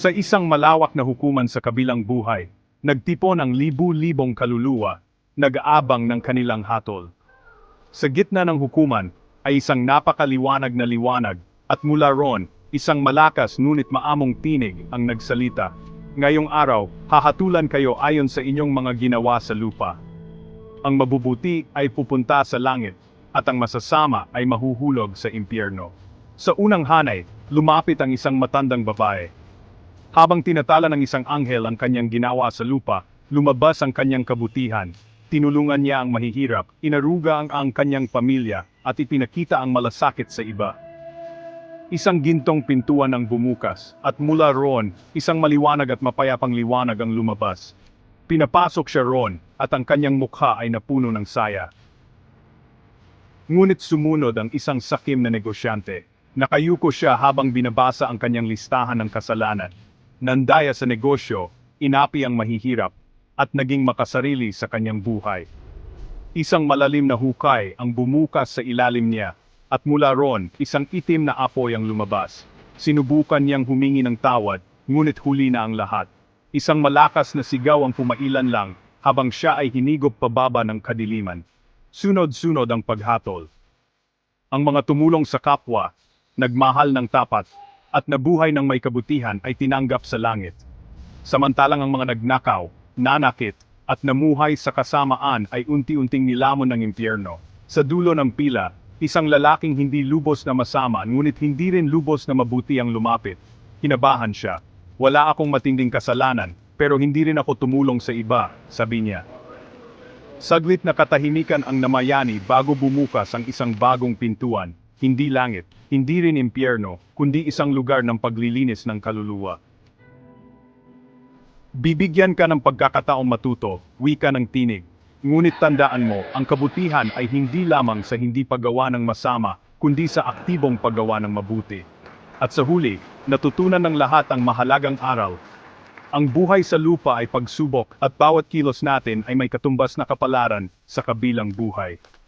Sa isang malawak na hukuman sa kabilang buhay, nagtipon ang libu-libong kaluluwa, nag-aabang ng kanilang hatol. Sa gitna ng hukuman ay isang napakaliwanag na liwanag at mula ron, isang malakas ngunit maamong tinig ang nagsalita. Ngayong araw, hahatulan kayo ayon sa inyong mga ginawa sa lupa. Ang mabubuti ay pupunta sa langit, at ang masasama ay mahuhulog sa impyerno. Sa unang hanay, lumapit ang isang matandang babae. Habang tinatala ng isang anghel ang kanyang ginawa sa lupa, lumabas ang kanyang kabutihan. Tinulungan niya ang mahihirap, inaruga ang, ang kanyang pamilya, at ipinakita ang malasakit sa iba. Isang gintong pintuan ang bumukas, at mula roon, isang maliwanag at mapayapang liwanag ang lumabas. Pinapasok siya roon, at ang kanyang mukha ay napuno ng saya. Ngunit sumunod ang isang sakim na negosyante. Nakayuko siya habang binabasa ang kanyang listahan ng kasalanan. Nandaya sa negosyo, inapi ang mahihirap, at naging makasarili sa kanyang buhay. Isang malalim na hukay ang bumukas sa ilalim niya, at mula ron, isang itim na apoy ang lumabas. Sinubukan niyang humingi ng tawad, ngunit huli na ang lahat. Isang malakas na sigaw ang pumailan lang, habang siya ay hinigop pababa ng kadiliman. Sunod-sunod ang paghatol. Ang mga tumulong sa kapwa, nagmahal ng tapat, at nabuhay ng may kabutihan ay tinanggap sa langit. Samantalang ang mga nagnakaw, nanakit, at namuhay sa kasamaan ay unti-unting nilamon ng impyerno. Sa dulo ng pila, isang lalaking hindi lubos na masama ngunit hindi rin lubos na mabuti ang lumapit. Kinabahan siya. Wala akong matinding kasalanan, pero hindi rin ako tumulong sa iba, sabi niya. Saglit na katahimikan ang namayani bago bumukas ang isang bagong pintuan, hindi langit, hindi rin impyerno, kundi isang lugar ng paglilinis ng kaluluwa. Bibigyan ka ng pagkakataong matuto, wika ng tinig. Ngunit tandaan mo, ang kabutihan ay hindi lamang sa hindi paggawa ng masama, kundi sa aktibong paggawa ng mabuti. At sa huli, natutunan ng lahat ang mahalagang aral. Ang buhay sa lupa ay pagsubok at bawat kilos natin ay may katumbas na kapalaran sa kabilang buhay.